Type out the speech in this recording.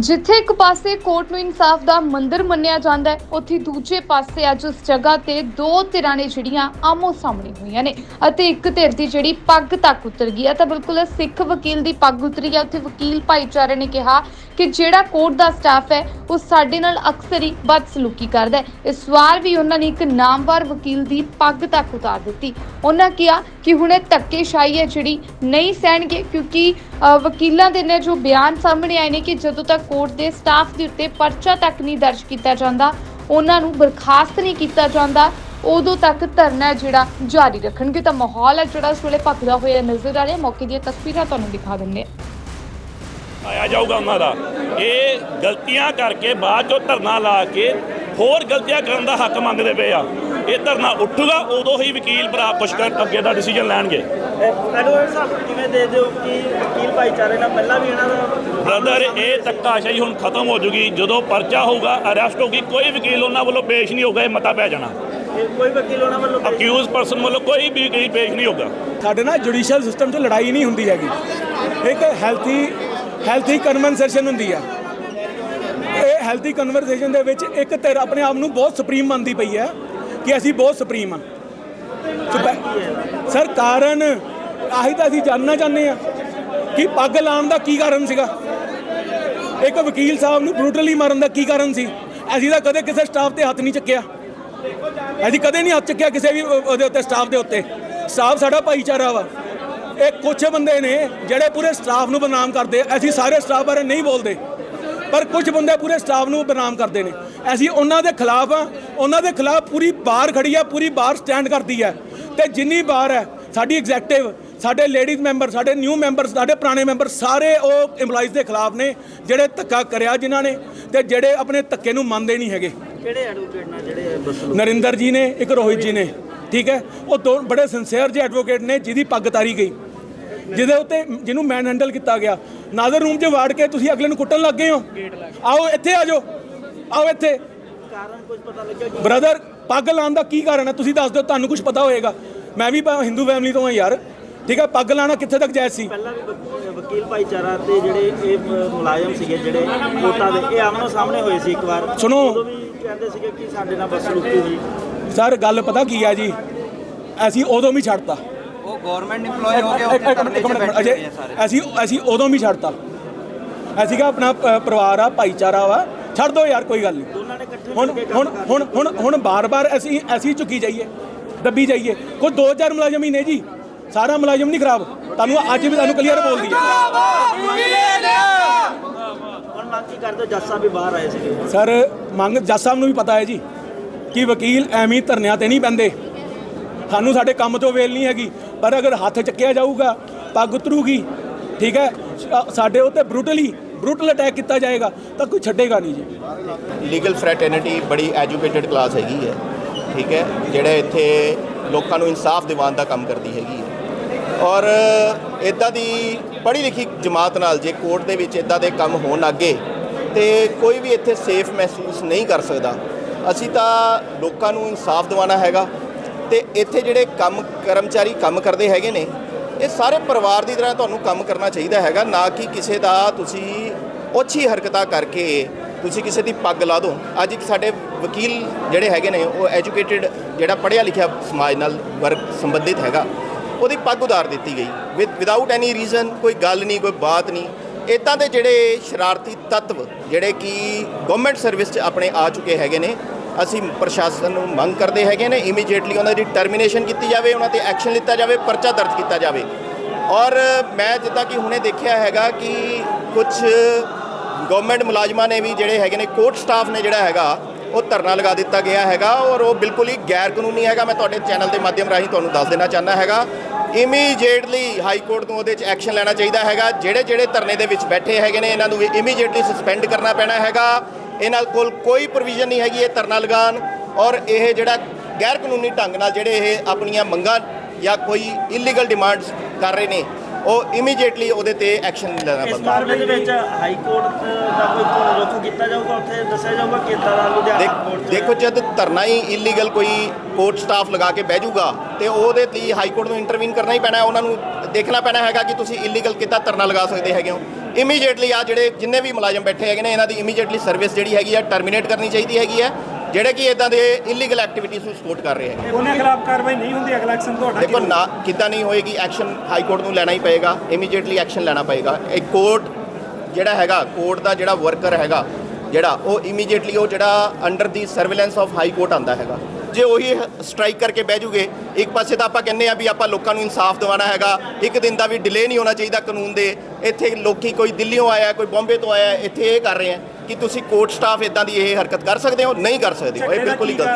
ਜਿੱਥੇ ਇੱਕ ਪਾਸੇ ਕੋਰਟ ਨੂੰ ਇਨਸਾਫ ਦਾ ਮੰਦਿਰ ਮੰਨਿਆ ਜਾਂਦਾ ਹੈ, ਉੱਥੇ ਦੂਜੇ ਪਾਸੇ ਅੱਜ ਉਸ ਜਗ੍ਹਾ ਤੇ ਦੋ ਧਿਰਾਂ ਨੇ ਜਿਹੜੀਆਂ ਆਮੋ ਸਾਹਮਣੇ ਹੋਈਆਂ ਨੇ ਅਤੇ ਇੱਕ ਧਿਰ ਦੀ ਜਿਹੜੀ ਪੱਗ ਤੱਕ ਉਤਰ ਗਈ ਹੈ। ਤਾਂ ਬਿਲਕੁਲ ਸਿੱਖ ਵਕੀਲ ਦੀ ਪੱਗ ਉਤਰੀ ਹੈ। ਉੱਥੇ ਵਕੀਲ ਭਾਈਚਾਰੇ ਨੇ ਕਿਹਾ ਕਿ ਜਿਹੜਾ ਕੋਰਟ ਦਾ ਸਟਾਫ ਹੈ, ਉਹ ਸਾਡੇ ਨਾਲ ਅਕਸਰ ਹੀ ਬਦਸਲੂਕੀ ਕਰਦਾ ਹੈ। ਇਸ ਵਾਰ ਵੀ ਉਹਨਾਂ ਨੇ ਇੱਕ ਨਾਮਵਰ ਵਕੀਲ ਦੀ ਪੱਗ ਤੱਕ ਉਤਾਰ ਦਿੱਤੀ। ਉਹਨਾਂ ਕਿਹਾ ਕਿ ਹੁਣ ਇਹ ਧੱਕੇਸ਼ਾਹੀ ਹੈ ਜਿਹੜੀ ਨਹੀਂ ਸਹਿਣਗੇ ਕਿਉਂਕਿ ਵਕੀਲਾਂ ਦੇ ਨੇ ਜੋ ਬਿਆਨ ਸਾਹਮਣੇ ਆਏ ਨੇ ਕਿ ਜਦੋਂ ਤੱਕ ਕੋਰਟ ਦੇ ਸਟਾਫ ਦੇ ਉੱਤੇ ਪਰਚਾ ਤੱਕ ਨਹੀਂ ਦਰਜ ਕੀਤਾ ਜਾਂਦਾ, ਉਹਨਾਂ ਨੂੰ ਬਰਖਾਸਤ ਨਹੀਂ ਕੀਤਾ ਜਾਂਦਾ, ਉਦੋਂ ਤੱਕ ਧਰਨਾ ਜਿਹੜਾ ਜਾਰੀ ਰੱਖਣਗੇ। ਤਾਂ ਮਾਹੌਲ ਹੈ ਜਿਹੜਾ ਇਸ ਵੇਲੇ ਭਖਦਾ ਹੋਇਆ ਨਜ਼ਰ ਆ ਰਿਹਾ। ਮੌਕੇ ਦੀਆਂ ਤਸਵੀਰਾਂ ਤੁਹਾਨੂੰ ਦਿਖਾ ਦਿੰਦੇ ਹਾਂ। ਆਇਆ ਜਾਊਗਾ ਉਹਨਾਂ ਦਾ। ਇਹ ਗਲਤੀਆਂ ਕਰਕੇ ਬਾਅਦ ਚੋਂ ਧਰਨਾ ਲਾ ਕੇ ਹੋਰ ਗਲਤੀਆਂ ਕਰਨ ਦਾ ਹੱਕ ਮੰਗਦੇ ਪਏ ਆ। ਇਹ ਧਰਨਾ ਉੱਠੂਗਾ ਉਦੋਂ ਹੀ ਵਕੀਲ ਭਰਾ ਕੁਛ ਕਰ ਅੱਗੇ ਦਾ ਡਿਸੀਜਨ ਲੈਣਗੇ। ਐਡਵੋਕੇਟ ਸਾਹਿਬ ਕਿਵੇਂ ਦੇ ਦਿਓ ਕਿ ਵਕੀਲ ਭਾਈਚਾਰੇ ਨਾਲ ਪਹਿਲਾਂ ਵੀ ਇਹਨਾਂ ਦਾ ਬ੍ਰਦਰ ਇਹ ਧੱਕਾਸ਼ਾਹੀ ਹੁਣ ਖਤਮ ਹੋ ਜੂਗੀ। ਜਦੋਂ ਪਰਚਾ ਹੋਊਗਾ ਅਰੈਸਟ ਹੋਊਗੀ ਕੋਈ ਵਕੀਲ ਉਹਨਾਂ ਵੱਲੋਂ ਪੇਸ਼ ਨਹੀਂ ਹੋਊਗਾ ਇਹ ਮਤਾ ਪੈ ਜਾਣਾ। ਕੋਈ ਵਕੀਲ ਉਹਨਾਂ ਵੱਲੋਂ ਅਕਿਊਜ਼ ਪਰਸਨ ਵੱਲੋਂ ਕੋਈ ਵੀ ਵਕੀਲ ਪੇਸ਼ ਨਹੀਂ ਹੋਊਗਾ। ਸਾਡੇ ਨਾਲ ਜੁਡੀਸ਼ੀਅਲ ਸਿਸਟਮ 'ਚ ਲੜਾਈ ਨਹੀਂ ਹੁੰਦੀ ਹੈਗੀ। ਇੱਕ ਹੈਲਥੀ ਹੈਲਥੀ ਕਨਵਰਸੇਸ਼ਨ ਹੁੰਦੀ ਆ। ਇਹ ਹੈਲਥੀ ਕਨਵਰਸੇਸ਼ਨ ਦੇ ਵਿੱਚ ਇੱਕ ਧਿਰ ਆਪਣੇ ਆਪ ਨੂੰ ਬਹੁਤ ਸੁਪਰੀਮ ਮੰਨਦੀ ਪਈ ਹੈ ਕਿ ਅਸੀਂ ਬਹੁਤ ਸੁਪਰੀਮ ਆ ਸਰ, ਕਾਰਨ ਆਹੀ ਤਾਂ ਅਸੀਂ ਜਾਣਨਾ ਚਾਹੁੰਦੇ ਆ ਕਿ ਪੱਗ ਲਾਉਣ ਦਾ ਕੀ ਕਾਰਨ ਸੀਗਾ। ਇੱਕ ਵਕੀਲ ਸਾਹਿਬ ਨੂੰ ਬਰੂਟਲੀ ਮਾਰਨ ਦਾ ਕੀ ਕਾਰਨ ਸੀ। ਅਸੀਂ ਤਾਂ ਕਦੇ ਕਿਸੇ ਸਟਾਫ ਤੇ ਹੱਥ ਨਹੀਂ ਚੱਕਿਆ। ਅਸੀਂ ਕਦੇ ਨਹੀਂ ਹੱਥ ਚੱਕਿਆ ਕਿਸੇ ਵੀ ਉਹਦੇ ਉੱਤੇ ਸਟਾਫ ਦੇ ਉੱਤੇ। ਸਟਾਫ ਸਾਡਾ ਭਾਈਚਾਰਾ ਵਾ। ਇਹ ਕੁਝ ਬੰਦੇ ਨੇ ਜਿਹੜੇ ਪੂਰੇ ਸਟਾਫ ਨੂੰ ਬਦਨਾਮ ਕਰਦੇ ਅਸੀਂ ਸਾਰੇ ਸਟਾਫ ਬਾਰੇ ਨਹੀਂ ਬੋਲਦੇ। ਪਰ ਕੁਝ ਬੰਦੇ ਪੂਰੇ ਸਟਾਫ ਨੂੰ ਬਦਨਾਮ ਕਰਦੇ ਨੇ। ਅਸੀਂ ਉਹਨਾਂ ਦੇ ਖਿਲਾਫ ਆ ਉਹਨਾਂ ਦੇ ਖਿਲਾਫ ਪੂਰੀ ਬਾਰ ਖੜੀ ਆ ਪੂਰੀ ਬਾਰ ਸਟੈਂਡ ਕਰਦੀ ਹੈ ਤੇ ਜਿੰਨੀ ਬਾਰ ਹੈ ਸਾਡੀ ਐਗਜ਼ੈਕਟਿਵ ਸਾਡੇ ਲੇਡੀਜ਼ ਮੈਂਬਰ ਸਾਡੇ ਨਿਊ ਮੈਂਬਰ ਸਾਡੇ ਪੁਰਾਣੇ ਮੈਂਬਰ ਸਾਰੇ ਉਹ EMPLOYEES ਦੇ ਖਿਲਾਫ ਨੇ ਜਿਹੜੇ ਧੱਕਾ ਕਰਿਆ ਜਿਨ੍ਹਾਂ ਨੇ ਤੇ ਜਿਹੜੇ ਆਪਣੇ ਧੱਕੇ ਨੂੰ ਮੰਨਦੇ ਨਹੀਂ ਹੈਗੇ। ਕਿਹੜੇ ਐਡਵੋਕੇਟ ਨਾਲ ਜਿਹੜੇ ਬਸਲੂ ਨਰਿੰਦਰ ਜੀ ਨੇ ਇੱਕ ਰੋਹਿਤ ਜੀ ਨੇ। ਠੀਕ ਹੈ? ਉਹ ਦੋ ਬੜੇ ਸਿੰਸੀਅਰ ਜਿਹੇ ਐਡਵੋਕੇਟ ਨੇ ਜਿਹਦੀ ਪੱਗ ਤਾਰੀ ਗਈ। ਜਿਹਦੇ ਉੱਤੇ ਜਿਹਨੂੰ ਮੈਨ ਹੈਂਡਲ ਕੀਤਾ ਗਿਆ। ਨਾਜ਼ਰ ਰੂਮ 'ਚ ਵਾੜ ਕੇ ਤੁਸੀਂ ਅਗਲੇ ਨੂੰ ਕੁੱਟਣ ਲੱਗ ਗਏ ਹੋ। ਆਓ ਇੱਥੇ ਆ ਜਾਓ। ਆਓ ਇੱਥੇ। ਕਾਰਨ ਕੁਝ ਪਤਾ ਲੱਗਿਆ ਬ੍ਰਦਰ ਪੱਗ ਲਾਉਣ ਦਾ ਕੀ ਕਾਰਨ ਹੈ? ਤੁਸੀਂ ਦੱਸ ਦਿਓ ਤੁਹਾਨੂੰ ਕੁਝ ਪਤਾ ਹੋਏਗਾ। ਮੈਂ ਵੀ ਹਿੰਦੂ ਫੈਮਿਲੀ ਤੋਂ ਹਾਂ ਯਾਰ। ਠੀਕ ਹੈ ਪੱਗ ਲਾਣਾ ਕਿੱਥੇ ਤੱਕ ਜਾਇਜ਼ ਸੀ? ਪਹਿਲਾਂ ਵੀ ਵਕ- ਵਕੀਲ ਭਾਈਚਾਰਾ ਤੇ ਜਿਹੜੇ ਇਹ ਮੁਲਾਜ਼ਮ ਸੀਗੇ ਜਿਹੜੇ ਕੋਟਾ ਦੇ ਇਹ ਆਮਨੋ ਸਾਹਮਣੇ ਹੋਏ ਸੀ ਇੱਕ ਵਾਰ। ਸੁਣੋ। ਉਦੋਂ ਵੀ ਕਹਿੰਦੇ ਸੀਗੇ ਕਿ ਸਾਡੇ ਨਾਲ ਬਸਲੂਕੀ ਹੋਈ ਸਰ ਗੱਲ ਪਤਾ ਕੀ ਆ ਜੀ? ਅਸੀਂ ਉਦੋਂ ਵੀ ਛੱਡਤਾ। ਉਹ ਗਵਰਨਮੈਂਟ EMPLOYE ਹੋ ਕੇ ਇੱਕ- ਉੱਥੇ ਇੱਕ ਧਰਨੇ ਮਿੰਟ, 'ਚ ਇੱਕ ਮਿੰਟ, ਬੈਠੇ ਅਜੇ ਹੋਏ ਆ ਸਾਰੇ ਅਸੀਂ ਅਸੀਂ ਉਦੋਂ ਵੀ ਛੱਡਤਾ। ਅਸੀਂ ਕਾ ਆਪਣਾ ਪ- ਪਰਿਵਾਰ ਆ ਭਾਈਚਾਰਾ ਵਾ ਛੱਡ ਦੋ ਯਾਰ ਕੋਈ ਗੱਲ ਨਹੀਂ। ਹੁਣ ਮਿਲ ਕੇ ਹੁਣ ਕੰਮ ਕਰਨਾ। ਹੁਣ ਹੁਣ ਹੁਣ ਬਾਰ-ਬਾਰ ਅਸੀਂ ਅਸੀਂ ਝੁਕੀ ਜਾਈਏ ਦੱਬੀ ਜਾਈਏ। ਕੋਈ 2000 ਮੁਲਾਜ਼ਮ ਹੀ ਨੇ ਜੀ। ਸਾਰਾ ਮੁਲਾਜ਼ਮ ਨਹੀਂ ਖਰਾਬ। ਤੁਹਾਨੂੰ ਅੱਜ ਵੀ ਤੁਹਾਨੂੰ ਕਲੀਅਰ ਹੁਣ ਮੰਗ ਕੀ ਕਰਦੇ ਹੋ? ਜੱਜ ਸਾਹਿਬ ਵੀ ਬਾਹਰ ਆਏ ਸੀਗੇ। ਸਰ ਮੰਗ ਜੱਜ ਸਾਹਿਬ ਨੂੰ ਵੀ ਪਤਾ ਹੈ ਜੀ ਕਿ ਵਕੀਲ ਐਵੇਂ ਹੀ ਧਰਨਿਆਂ ਤੇ ਨਹੀਂ ਬੰਦੇ ਸਾਨੂੰ ਸਾਡੇ ਕੰਮ ਤੋਂ ਵੇਲ ਨਹੀਂ ਹੈਗੀ, ਪਰ ਅਗਰ ਹੱਥ ਚੱਕਿਆ ਜਾਊਗਾ, ਪੱਗ ਉਤਰੂਗੀ, ਠੀਕ ਹੈ? ਸਾਡੇ ਉੱਤੇ ਬਰੂਟਲੀ ਬਰੂਟਲ ਅਟੈਕ ਕੀਤਾ ਜਾਏਗਾ, ਤਾਂ ਕੋਈ ਛੱਡੇਗਾ ਨਹੀਂ ਜੀ। ਲੀਗਲ ਫਰੈਟਰਨਿਟੀ ਬੜੀ ਐਜੂਕੇਟਿਡ ਕਲਾਸ ਹੈਗੀ ਹੈ, ਠੀਕ ਹੈ? ਜਿਹੜੇ ਇੱਥੇ ਲੋਕਾਂ ਨੂੰ ਇਨਸਾਫ ਦਿਵਾਉਣ ਦਾ ਕੰਮ ਕਰਦੀ ਹੈਗੀ ਹੈ। ਔਰ ਇਦਾਂ ਦੀ ਪੜ੍ਹੀ ਲਿਖੀ ਜਮਾਤ ਨਾਲ ਜੇ ਕੋਰਟ ਦੇ ਵਿੱਚ ਇਦਾਂ ਦੇ ਕੰਮ ਹੋਣ ਲੱਗੇ ਤੇ ਕੋਈ ਵੀ ਇੱਥੇ ਸੇਫ ਮਹਿਸੂਸ ਨਹੀਂ ਕਰ ਸਕਦਾ। ਅਸੀਂ ਤਾਂ ਲੋਕਾਂ ਨੂੰ ਇਨਸਾਫ ਦਿਵਾਉਣਾ ਹੈਗਾ ਤੇ ਇੱਥੇ ਜਿਹੜੇ ਕੰਮ, ਕਰਮਚਾਰੀ ਕੰਮ ਕਰਦੇ ਹੈਗੇ ਨੇ, ਇਹ ਸਾਰੇ ਪਰਿਵਾਰ ਦੀ ਤਰ੍ਹਾਂ ਤੁਹਾਨੂੰ ਕੰਮ ਕਰਨਾ ਚਾਹੀਦਾ ਹੈਗਾ, ਨਾ ਕਿ ਕਿਸੇ ਦਾ ਤੁਸੀਂ ਓਛੀ ਹਰਕਤਾਂ ਕਰਕੇ ਤੁਸੀਂ ਕਿਸੇ ਦੀ ਪੱਗ ਲਾ ਦਿਓ ਅੱਜ ਇੱਕ ਸਾਡੇ ਵਕੀਲ ਜਿਹੜੇ ਹੈਗੇ ਨੇ, ਉਹ ਐਜੂਕੇਟਿਡ ਜਿਹੜਾ ਪੜ੍ਹਿਆ ਲਿਖਿਆ ਸਮਾਜ ਨਾਲ ਵਰਗ ਸੰਬੰਧਿਤ ਹੈਗਾ, ਉਹਦੀ ਪੱਗ ਉਤਾਰ ਦਿੱਤੀ ਗਈ। ਵਿਦ ਵਿਦਆਊਟ ਐਨੀ ਰੀਜ਼ਨ ਕੋਈ ਗੱਲ ਨਹੀਂ, ਕੋਈ ਬਾਤ ਨਹੀਂ। ਇਦਾਂ ਦੇ ਜਿਹੜੇ ਸ਼ਰਾਰਤੀ ਤੱਤਵ, ਜਿਹੜੇ ਕਿ ਗਵਰਨਮੈਂਟ ਸਰਵਿਸ 'ਚ ਆਪਣੇ ਆ ਚੁੱਕੇ ਹੈਗੇ ਨੇ ਅਸੀਂ ਪ੍ਰਸ਼ਾਸਨ ਨੂੰ ਮੰਗ ਕਰਦੇ ਹੈਗੇ ਨੇ ਇਮੀਡੀਏਟਲੀ ਉਹਨਾਂ ਦੀ ਟਰਮੀਨੇਸ਼ਨ ਕੀਤੀ ਜਾਵੇ, ਉਹਨਾਂ ਤੇ ਐਕਸ਼ਨ ਲਿੱਤਾ ਜਾਵੇ, ਪਰਚਾ ਦਰਜ ਕੀਤਾ ਜਾਵੇ। ਔਰ ਮੈਂ ਜਿੱਦਾਂ ਕਿ ਹੁਣੇ ਦੇਖਿਆ ਹੈਗਾ ਕਿ ਕੁਝ ਗਵਰਨਮੈਂਟ ਮੁਲਾਜ਼ਮਾਂ ਨੇ ਵੀ ਜਿਹੜੇ ਹੈਗੇ ਨੇ ਕੋਰਟ ਸਟਾਫ ਨੇ ਜਿਹੜਾ ਹੈਗਾ, ਉਹ ਧਰਨਾ ਲਗਾ ਦਿੱਤਾ ਗਿਆ ਹੈਗਾ ਔਰ ਉਹ ਬਿਲਕੁਲ ਹੀ ਗੈਰ ਕਾਨੂੰਨੀ ਹੈਗਾ। ਮੈਂ ਤੁਹਾਡੇ ਚੈਨਲ ਦੇ ਮਾਧਿਅਮ ਰਾਹੀਂ ਤੁਹਾਨੂੰ ਦੱਸ ਦੇਣਾ ਚਾਹੁੰਦਾ ਹੈਗਾ। ਇਮੀਡੀਏਟਲੀ ਹਾਈ ਕੋਰਟ ਨੂੰ ਉਹਦੇ 'ਚ ਐਕਸ਼ਨ ਲੈਣਾ ਚਾਹੀਦਾ ਹੈਗਾ। ਜਿਹੜੇ ਜਿਹੜੇ ਧਰਨੇ ਦੇ ਵਿੱਚ ਬੈਠੇ ਹੈਗੇ ਨੇ, ਇਹਨਾਂ ਨੂੰ ਵੀ ਇਮੀਡੀਏਟਲੀ ਸਸਪੈਂਡ ਕਰਨਾ ਪੈਣਾ ਹੈਗਾ। ਇਹਨਾਂ ਕੋਲ ਕੋਈ ਪ੍ਰੋਵੀਜ਼ਨ ਨਹੀਂ ਹੈਗੀ ਇਹ ਧਰਨਾ ਲਗਾਉਣ ਔਰ ਇਹ ਜਿਹੜਾ ਗੈਰ ਕਾਨੂੰਨੀ ਢੰਗ ਨਾਲ ਜਿਹੜੇ ਇਹ ਆਪਣੀਆਂ ਮੰਗਾਂ ਜਾਂ ਕੋਈ ਇਲੀਗਲ ਡਿਮਾਂਡਸ ਕਰ ਰਹੇ ਨੇ ਉਹ ਇਮੀਡੀਏਟਲੀ ਉਹਦੇ ਤੇ ਐਕਸ਼ਨ ਲੈਣਾ ਇਸ ਬੰਦਾ ਮਾਮਲੇ ਦੇ ਵਿੱਚ ਹਾਈ ਕੋਰਟ ਦਾ ਕੋਈ ਰੁਖ ਕੀਤਾ ਜਾਊਗਾ? ਉੱਥੇ ਦੱਸਿਆ ਜਾਊਗਾ ਕਿ ਦਾ ਲੁਧਿਆਣਾ ਕੋਰਟ ਦੇਖੋ ਜਦ ਧਰਨਾ ਹੀ ਇਲੀਗਲ ਕੋਈ ਕੋਰਟ ਸਟਾਫ ਲਗਾ ਕੇ ਬਹਿ ਜਾਊਗਾ ਤੇ ਉਹਦੇ ਲਈ ਹਾਈ ਕੋਰਟ ਨੂੰ ਇੰਟਰਵੀਨ ਕਰਨਾ ਹੀ ਪੈਣਾ ਹੈ ਉਹਨਾਂ ਨੂੰ ਦੇਖਣਾ ਪੈਣਾ ਹੈਗਾ ਕਿ ਤੁਸੀਂ ਇਲੀਗਲ ਕਿੱਦਾਂ ਧਰਨਾ ਲਗਾ ਸਕਦੇ ਹੈਗੇ ਹੋ। ਇਮੀਡੀਏਟਲੀ ਆ ਜਿਹੜੇ ਜਿੰਨੇ ਵੀ ਮੁਲਾਜ਼ਮ ਬੈਠੇ ਹੈਗੇ ਨੇ ਇਹਨਾਂ ਦੀ ਇਮੀਡੀਏਟਲੀ ਸਰਵਿਸ ਜਿਹੜੀ ਹੈਗੀ ਹੈ ਟਰਮੀਨੇਟ ਕਰਨੀ ਚਾਹੀਦੀ ਹੈਗੀ ਹੈ ਜਿਹੜੇ ਕਿ ਇਦਾਂ ਦੇ ਇਲੀਗਲ ਐਕਟੀਵਿਟੀਜ਼ ਨੂੰ ਸਪੋਰਟ ਕਰ ਰਹੇ ਹੈਗੇ। ਉਹਨਾਂ ਖਿਲਾਫ ਕਾਰਵਾਈ ਨਹੀਂ ਹੁੰਦੀ ਅਗਲਾ ਐਕਸ਼ਨ ਤੁਹਾਡਾ ਦੇਖੋ ਨਾ ਕਿੱਦਾਂ ਨਹੀਂ ਹੋਏਗੀ ਐਕਸ਼ਨ ਹਾਈ ਕੋਰਟ ਨੂੰ ਲੈਣਾ ਹੀ ਪਏਗਾ ਇਮੀਡੀਏਟਲੀ ਐਕਸ਼ਨ ਲੈਣਾ ਪਏਗਾ। ਇੱਕ ਕੋਰਟ ਜਿਹੜਾ ਹੈਗਾ ਕੋਰਟ ਦਾ ਜਿਹੜਾ ਵਰਕਰ ਹੈਗਾ ਜਿਹੜਾ ਉਹ ਇਮੀਡੀਏਟਲੀ ਉਹ ਜਿਹੜਾ under the surveillance of High Court ਆਂਦਾ ਹੈਗਾ। ਜੇ ਉਹੀ ਸਟ੍ਰਾਈਕ ਕਰਕੇ ਬਹਿ ਜੂਗੇ ਇੱਕ ਪਾਸੇ ਤਾਂ ਆਪਾਂ ਕਹਿੰਦੇ ਆ ਵੀ ਆਪਾਂ ਲੋਕਾਂ ਨੂੰ ਇਨਸਾਫ ਦਿਵਾਉਣਾ ਹੈਗਾ ਇੱਕ ਦਿਨ ਦਾ ਵੀ ਡਿਲੇ ਨਹੀਂ ਹੋਣਾ ਚਾਹੀਦਾ ਕਾਨੂੰਨ ਦੇ। ਇੱਥੇ ਲੋਕੀ ਕੋਈ ਦਿੱਲੀੋਂ ਆਇਆ ਕੋਈ ਬੰਬੇ ਤੋਂ ਆਇਆ ਇੱਥੇ ਇਹ ਕਰ ਰਹੇ ਆ ਕਿ ਤੁਸੀਂ ਕੋਰਟ ਸਟਾਫ ਇਦਾਂ ਦੀ ਇਹ ਹਰਕਤ ਕਰ ਸਕਦੇ ਹੋ ਨਹੀਂ ਕਰ ਸਕਦੇ ਹੋ ਇਹ ਬਿਲਕੁਲ ਹੀ ਗਲਤ